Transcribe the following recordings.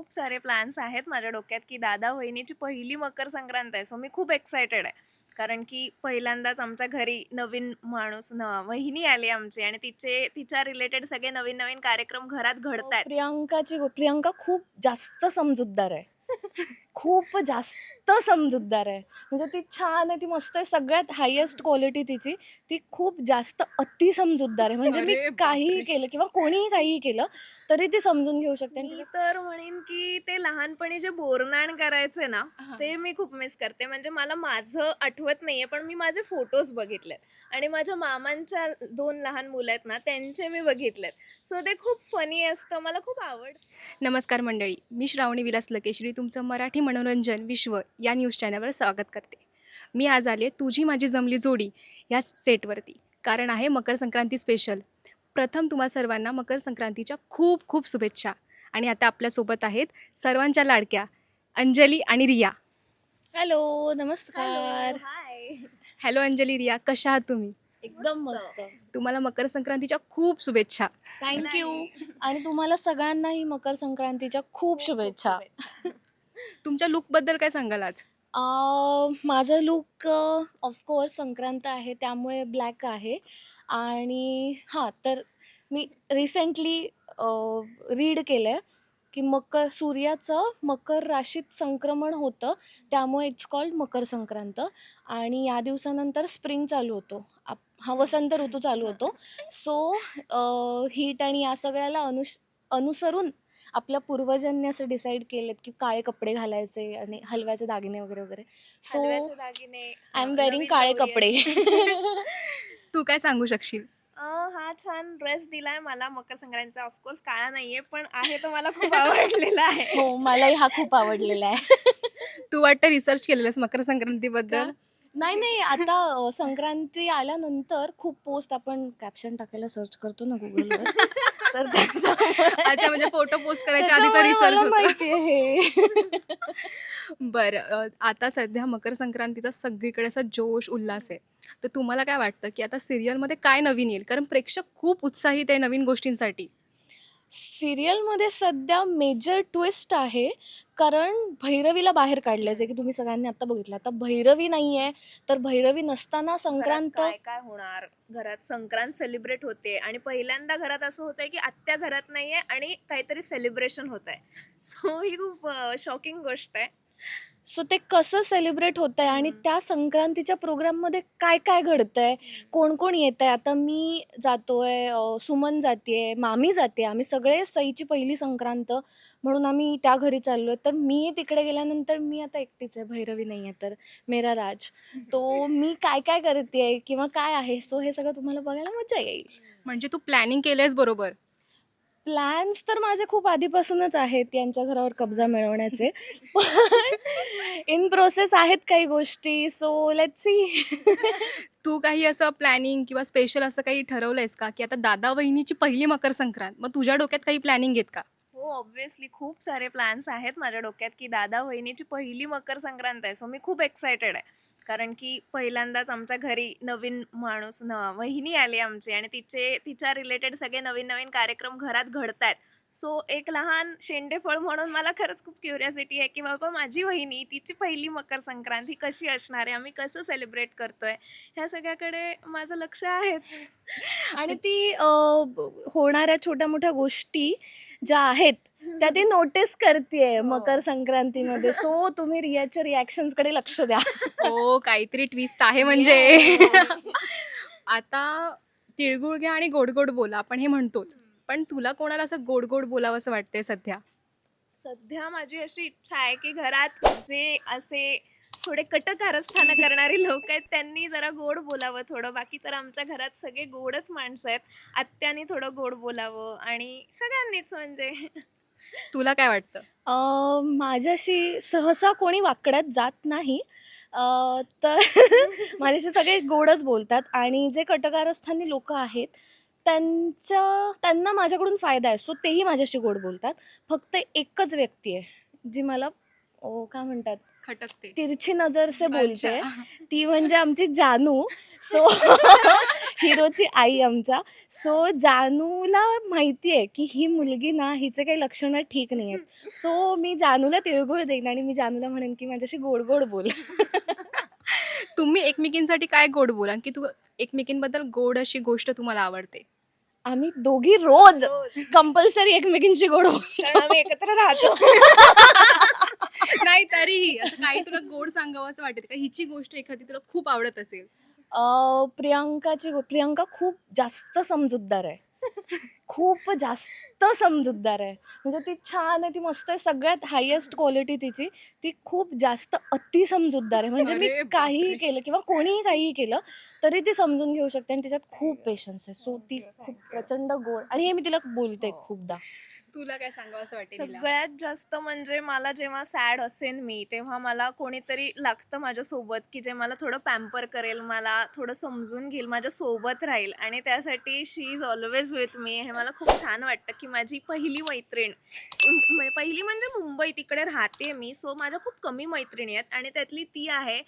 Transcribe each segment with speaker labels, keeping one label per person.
Speaker 1: खूप सारे प्लॅन्स आहेत माझ्या डोक्यात की दादा वहिनीची पहिली मकर संक्रांत आहे. सो मी खूप एक्सायटेड आहे. कारण की पहिल्यांदाच आमच्या घरी नवीन माणूस न वहिनी आली आमची आणि तिचे तिच्या रिलेटेड सगळे नवीन नवीन कार्यक्रम घरात घडतायत.
Speaker 2: प्रियांकाची गो- प्रियांका खूप जास्त समजूतदार आहे. खूप जास्त समजूतदार आहे. म्हणजे ती छान आहे ती मस्त आहे सगळ्यात हायेस्ट क्वालिटी तिची. ती खूप जास्त अति समजूतदार आहे. म्हणजे मी. काहीही केलं किंवा कोणीही काहीही केलं तरी ती समजून घेऊ शकते आणि
Speaker 1: मी तर म्हणेन की ते लहानपणी जे बोरनाण करायचे ना. ते मी खूप मिस करते. म्हणजे मला माझं आठवत नाहीये पण मी माझे फोटोज बघितलेत. आणि माझ्या मामांच्या दोन लहान मुलं आहेत ना त्यांचे मी बघितलेत. सो ते खूप फनी असतं. मला खूप आवड.
Speaker 3: नमस्कार मंडळी. मी श्रावणी विलास लकेश्री. तुमचं मराठी मनोरंजन विश्व या न्यूज चॅनलवर स्वागत करते. मी आज आले तुझी माझी जमली जोडी या सेटवरती कारण आहे मकर संक्रांती स्पेशल प्रथम तुम्हा सर्वांना मकर संक्रांतीच्या खूप खूप शुभेच्छा. आणि आता आपल्यासोबत आहेत सर्वांच्या लाडक्या अंजली आणि रिया.
Speaker 2: हॅलो नमस्कार.
Speaker 1: हाय
Speaker 3: हॅलो अंजली रिया कशा आहात तुम्ही?
Speaker 2: एकदम मस्त.
Speaker 3: तुम्हाला मकर संक्रांतीच्या खूप शुभेच्छा.
Speaker 2: थँक्यू आणि तुम्हाला सगळ्यांनाही मकर संक्रांतीच्या खूप शुभेच्छा.
Speaker 3: तुमच्या लुकबद्दल काय सांगाल आज?
Speaker 2: माझा माझं लुक ऑफकोर्स संक्रांत आहे त्यामुळे ब्लॅक आहे. आणि हां तर मी रिसेंटली रीड केलं आहे की मकर सूर्याचं मकर राशीत संक्रमण होतं त्यामुळे इट्स कॉल्ड मकर संक्रांत. आणि या दिवसानंतर स्प्रिंग चालू होतो. आप हा वसंत ऋतू चालू होतो. सो हीट आणि या सगळ्याला अनुस अनुसरून आपल्या पूर्वजांनी असं डिसाईड केलेत की काळे कपडे घालायचे आणि हलव्याचे दागिने वगैरे वगैरे. सो
Speaker 1: हलव्याचे दागिने
Speaker 2: आय एम वेअरिंग
Speaker 1: नवीन
Speaker 2: काळे कपडे.
Speaker 3: तू काय सांगू शकशील?
Speaker 1: अं, हा छान ड्रेस दिलाय मला मकर संक्रांतीचा ऑफकोर्स काळा नाहीये पण आहे तो मला खूप आवडलेला आहे.
Speaker 2: हो मलाही हा खूप आवडलेला आहे.
Speaker 3: तू वाटतं रिसर्च केलेलंस मकर संक्रांतीबद्दल
Speaker 2: नाही नाही आता अ, संक्रांती आल्यानंतर खूप पोस्ट आपण कॅप्शन टाकायला सर्च करतो ना गुगलवर तर
Speaker 3: अच्छा म्हणजे फोटो पोस्ट करायच्या आधीचा
Speaker 2: त्याच्यामुळे
Speaker 3: रिसर्च
Speaker 2: माहिती आहे.
Speaker 3: बरं अ, आता सध्या मकर संक्रांतीचा सगळीकडे असा जोश उल्हास आहे. तर तुम्हाला काय वाटतं की आता सिरियलमध्ये काय नवीन येईल? कारण प्रेक्षक खूप उत्साहित आहे नवीन गोष्टींसाठी.
Speaker 2: सिरियलमध्ये सध्या मेजर ट्विस्ट आहे कारण भैरवीला बाहेर काढलंय जे की तुम्ही सगळ्यांनी आता बघितलं. आता भैरवी नाही आहे तर भैरवी नसताना संक्रांत
Speaker 1: काय काय होणार? घरात संक्रांत सेलिब्रेट होते आणि पहिल्यांदा घरात असं होतंय की आत्या घरात नाहीये आणि काहीतरी सेलिब्रेशन होत आहे सो ही खूप शॉकिंग गोष्ट आहे.
Speaker 2: सो ते कसं सेलिब्रेट होत आहे आणि त्या संक्रांतीच्या प्रोग्राममध्ये काय काय घडतंय? कोण कोण येत आहे आता मी जातोय आहे सुमन जाते मामी जाते आम्ही सगळे सईची पहिली संक्रांत म्हणून आम्ही त्या घरी चाललोय. तर मी तिकडे गेल्यानंतर मी आता एकटीच आहे भैरवी नाही आहे तर मेरा राज. तो मी काय काय करते किंवा काय आहे? सो हे सगळं तुम्हाला बघायला मजा येईल.
Speaker 3: म्हणजे तू प्लॅनिंग केलंयस बरोबर.
Speaker 2: प्लॅन्स तर माझे खूप आधीपासूनच आहेत यांच्या घरावर कब्जा मिळवण्याचे. पण इन प्रोसेस आहेत काही गोष्टी सो लेट सी
Speaker 3: तू काही असं प्लॅनिंग किंवा स्पेशल असं काही ठरवलंयस का? की आता दादा वहिनीची पहिली मकर संक्रांत मग तुझ्या डोक्यात काही प्लॅनिंग आहेत का?
Speaker 1: हो ऑब्व्हियसली खूप सारे प्लॅन्स आहेत माझ्या डोक्यात की दादा वहिनीची पहिली मकर संक्रांत आहे. सो मी खूप एक्सायटेड आहे. कारण की पहिल्यांदाच आमच्या घरी नवीन माणूस न वहिनी आली आमची आणि तिचे तिच्या रिलेटेड सगळे नवीन नवीन कार्यक्रम घरात घडतायत. सो एक लहान शेंडेफळ म्हणून मला खरंच खूप क्युरियासिटी आहे की बाबा माझी वहिनी तिची पहिली मकर संक्रांत ही कशी असणार आहे? आम्ही कसं सेलिब्रेट करतोय? ह्या सगळ्याकडे माझं लक्ष आहेच.
Speaker 2: आणि ती होणाऱ्या छोट्या मोठ्या गोष्टी ज्या आहेत त्या ती नोटीस करते मकर संक्रांतीमध्ये. सो तुम्ही रियाच्या रिॲक्शन्सकडे लक्ष द्या.
Speaker 3: हो काहीतरी ट्विस्ट आहे म्हणजे. आता तिळगुळ घ्या आणि गोड गोड बोला आपण हे म्हणतोच. पण तुला कोणाला असं गोड गोड बोलावं असं वाटतंय सध्या?
Speaker 1: सध्या माझी अशी इच्छा आहे की घरात जे असे थोडे कटकारस्थानं करणारी लोक आहेत त्यांनी जरा गोड बोलावं थोडं. बाकी तर आमच्या घरात सगळे गोडच माणसं आहेत. आत्यानी थोडं गोड बोलावं आणि सगळ्यांनीच म्हणजे.
Speaker 3: तुला काय वाटतं?
Speaker 2: अ, माझ्याशी सहसा कोणी वाकड्यात जात नाही. अ, तर माझ्याशी सगळे गोडच बोलतात आणि जे कटकारस्थानी लोक आहेत त्यांच्या त्यांना माझ्याकडून फायदा आहे. सो तेही माझ्याशी गोड बोलतात. फक्त एकच व्यक्ती आहे जी मला ओ काय म्हणतात?
Speaker 3: खटकते.
Speaker 2: तिरछी नजर से बोलते. ती म्हणजे आमची जानू. सो हिरोची आई आमच्या. सो जानूला माहिती आहे की ही मुलगी ना हिचे काही लक्षणं ठीक नाही आहेत. सो मी जानूला तिळगुळ देईन आणि मी जानूला म्हणेन की माझ्याशी गोड गोड बोल.
Speaker 3: तुम्ही एकमेकींसाठी काय गोड बोलाल? की तू एकमेकींबद्दल गोड अशी गोष्ट तुम्हाला आवडते?
Speaker 2: आम्ही दोघी रोज. कंपल्सरी एकमेकींशी गोड बोल
Speaker 1: कारण आम्ही एकत्र राहतो.
Speaker 3: नाही तरीही असं काही तुला गोड सांगावं असं वाटेल का? हिची गोष्ट एखादी तुला खूप आवडत असेल.
Speaker 2: अं, प्रियांकाची गो- प्रियांका खूप जास्त समजूतदार आहे. खूप जास्त समजूतदार आहे. म्हणजे ती छान आहे ती मस्त आहे सगळ्यात हायेस्ट क्वालिटी तिची. ती खूप जास्त अति समजूतदार आहे. म्हणजे मी. काहीही केलं किंवा कोणीही काहीही केलं तरी ती समजून घेऊ शकते आणि तिच्यात खूप पेशन्स आहे. सो ती खूप प्रचंड गोड आणि हे मी तिला बोलते खूपदा.
Speaker 3: तुला काय सांगावं असं वाटेल हिला?
Speaker 1: सगळ्यात जास्त म्हणजे मला जेव्हा सॅड असेन मी तेव्हा मला कोणीतरी लागतं माझ्यासोबत की जे मला थोडं पॅम्पर करेल मला थोडं समजून घेईल माझ्या सोबत राहील. आणि त्यासाठी शी इज ऑलवेज विथ मी हे मला खूप छान वाटतं की माझी पहिली मैत्रीण म्हणजे पहिली म्हणजे मुंबई तिकडे राहते मी. सो माझ्या खूप कमी मैत्रिणी आहेत आणि त्यातली ती आहे.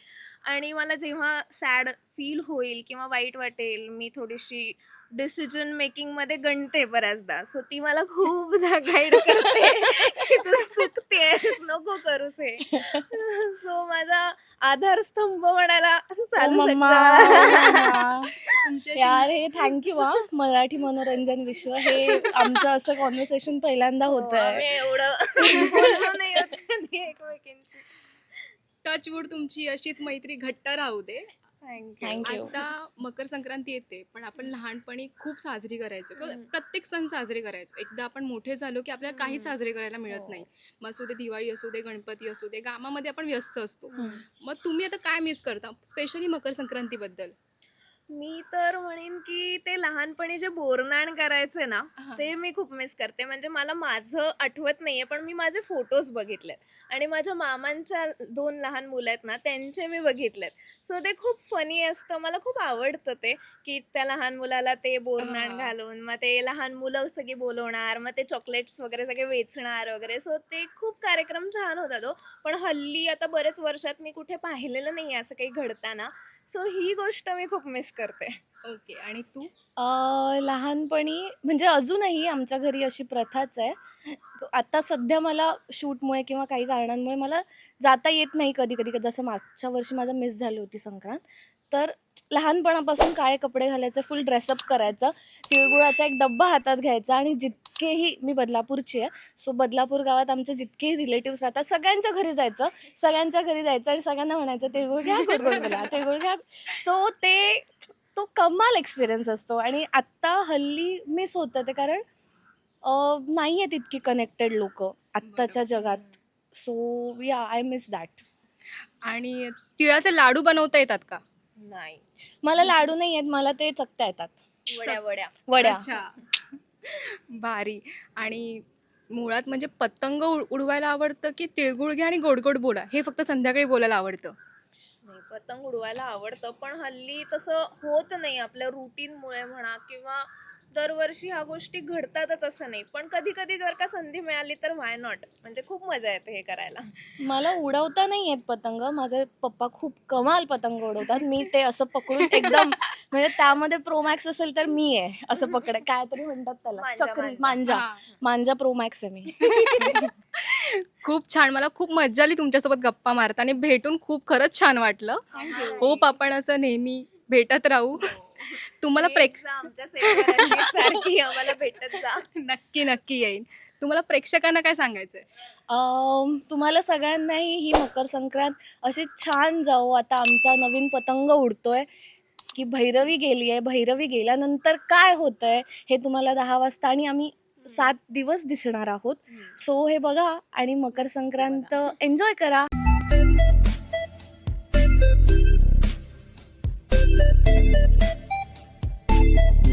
Speaker 1: आणि मला जेव्हा सॅड फील होईल किंवा वाईट वाटेल मी थोडीशी डिसिजन मेकिंगमध्ये गणते बऱ्याचदा. सो ती मला खूपदा गाईड करते की तू चुकतेस नको करूस हे. सो माझा आधारस्तंभ म्हणायला चालू शकतं.
Speaker 2: यार हे थँक्यू हा. मराठी मनोरंजन विश्व हे आमचं असं कॉन्व्हर्सेशन पहिल्यांदा होत
Speaker 1: हो, आम्ही
Speaker 2: आहे
Speaker 1: एवढं
Speaker 3: टचवूड तुमची अशीच मैत्री घट्ट राहू दे.
Speaker 1: थँक्यू
Speaker 3: आता मकर संक्रांती येते पण आपण लहानपणी खूप साजरी करायचो. किंवा. प्रत्येक सण साजरे करायचो. एकदा आपण मोठे झालो की आपल्याला काहीच साजरे करायला मिळत
Speaker 1: हो.
Speaker 3: नाही. मग असू दे दिवाळी असू दे गणपती असू दे कामामध्ये आपण व्यस्त असतो. मग तुम्ही आता काय मिस करता स्पेशली मकर संक्रांतीबद्दल?
Speaker 1: मी तर म्हणेन की ते लहानपणी जे बोरनाण करायचे ना
Speaker 3: हा.
Speaker 1: ते मी खूप मिस करते. म्हणजे मला माझं आठवत नाहीये पण मी माझे फोटोज बघितलेत. आणि माझ्या मामांच्या दोन लहान मुलं आहेत ना त्यांचे मी बघितलेत. सो ते खूप फनी असतं. मला खूप आवडतं ते की त्या लहान मुलाला ते बोरनाण
Speaker 3: हा.
Speaker 1: घालून मग ते लहान मुलं सगळी बोलवणार मग ते चॉकलेट्स वगैरे सगळे वेचणार वगैरे. सो ते खूप कार्यक्रम छान होता तो पण हल्ली आता बरेच वर्षात मी कुठे पाहिलेलं नाही असं काही घडताना. सो ही गोष्ट मी खूप मिस करते.
Speaker 3: ओके आणि तू?
Speaker 2: अ, लहानपणी म्हणजे अजूनही आमच्या घरी अशी प्रथाच आहे. आता सध्या मला शूटमुळे किंवा काही कारणांमुळे मला जाता येत नाही कधी कधी जसं मागच्या वर्षी माझं मिस झाली होती संक्रांत. तर लहानपणापासून काळे कपडे घालायचे फुल ड्रेसअप करायचं तिळगुळाचा एक डब्बा हातात घ्यायचा आणि जितकेही मी बदलापूरची आहे सो बदलापूर गावात आमचे जितकेही रिलेटिव्स राहतात सगळ्यांच्या घरी जायचं सगळ्यांच्या घरी जायचं आणि सगळ्यांना म्हणायचं तिळगुळ घ्या गोड गोड बोला तिळगुळ घ्या. सो ते तो कमाल एक्सपिरियन्स असतो आणि आत्ता हल्ली मिस होतं ते कारण नाही आहेत इतकी कनेक्टेड लोक आत्ताच्या जगात. सो या आय मिस दॅट
Speaker 3: आणि तिळाचे लाडू बनवता येतात का?
Speaker 1: नाही.
Speaker 2: मला लाडू नाही आहेत मला ते चकत्या येतात.
Speaker 1: वड्या वड्या.
Speaker 2: वड्या.
Speaker 3: अच्छा. भारी. आणि मुळात म्हणजे पतंग उडवायला आवडतं की तिळगुळ घ्या आणि गोड गोड बोला? हे फक्त संध्याकाळी बोलायला आवडतं.
Speaker 1: नाही पतंग उडवायला आवडतं पण हल्ली तसं होत नाही. आपल्या रुटीनमुळे म्हणा किंवा दरवर्षी ह्या गोष्टी घडतातच असं नाही. पण कधी कधी जर का संधी मिळाली तर वाय नॉट म्हणजे खूप मजा येते हे करायला.
Speaker 2: मला उडवता नाही येत पतंग. माझे पप्पा खूप कमाल पतंग उडवतात. मी ते असं पकडून एकदम म्हणजे त्यामध्ये प्रोमॅक्स असेल तर मी आहे असं पकड काय तरी म्हणतात त्याला.
Speaker 1: मांजा,
Speaker 2: चक्री
Speaker 1: मांजा.
Speaker 2: मांजा. मांजा प्रोमॅक्स आहे मी.
Speaker 3: खूप छान. मला खूप मज्जा आली तुमच्यासोबत गप्पा मारता आणि भेटून खूप खरंच छान वाटलं. होप आपण असं नेहमी भेटत राहू. तुम्हाला प्रेक्ष
Speaker 1: जा आमच्या सारखी आम्हाला भेटत जा.
Speaker 3: नक्की नक्की येईन. तुम्हाला प्रेक्षकांना काय सांगायचंय?
Speaker 2: तुम्हाला सगळ्यांनाही ही मकर संक्रांत अशी छान जाऊ. आता आमचा नवीन पतंग उडतोय की भैरवी गेली आहे. भैरवी गेल्यानंतर काय होतंय हे तुम्हाला दहा वाजता आणि आम्ही सात दिवस दिसणार आहोत. सो हे बघा आणि मकर संक्रांत एन्जॉय करा.